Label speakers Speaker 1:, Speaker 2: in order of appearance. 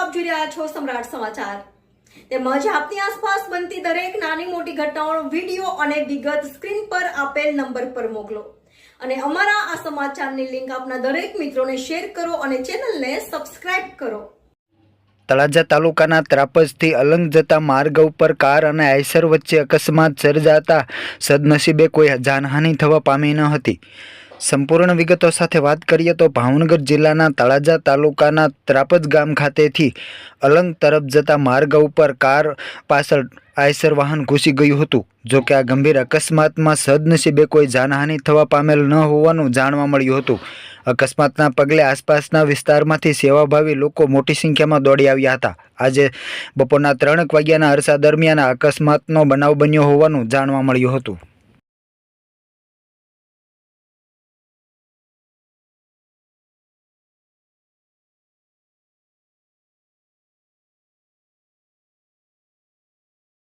Speaker 1: આપ જોઈ રહ્યા છો સમ્રાટ સમાચાર. તેમજ આપની આસપાસ બનતી દરેક નાની મોટી ઘટનાઓનો વીડિયો અને વિગત સ્ક્રીન પર આપેલ નંબર પર મોકલો. અને અમારા આ સમાચારની લિંક આપના દરેક મિત્રોને શેર કરો અને ચેનલને સબસ્ક્રાઇબ કરો.
Speaker 2: તળાજા તાલુકાના ત્રાપજથી અલંગ જતા માર્ગ ઉપર કાર અને આઈસર વચ્ચે અકસ્માત સર્જાતા સદનસીબે કોઈ જાનહાનિ થવા પામી ન હતી. સંપૂર્ણ વિગતો સાથે વાત કરીએ તો ભાવનગર જિલ્લાના તળાજા તાલુકાના ત્રાપજ ગામ ખાતેથી અલંગ તરફ જતા માર્ગ ઉપર કાર પાછળ આયસર વાહન ઘૂસી ગયું હતું. જો કે આ ગંભીર અકસ્માતમાં સદનસીબે કોઈ જાનહાનિ થવા પામેલ ન હોવાનું જાણવા મળ્યું હતું. અકસ્માતના પગલે આસપાસના વિસ્તારમાંથી સેવાભાવી લોકો મોટી સંખ્યામાં દોડી આવ્યા હતા. આજે બપોરના ત્રણેક વાગ્યાના અરસા દરમિયાન અકસ્માતનો બનાવ બન્યો હોવાનું જાણવા મળ્યું હતું.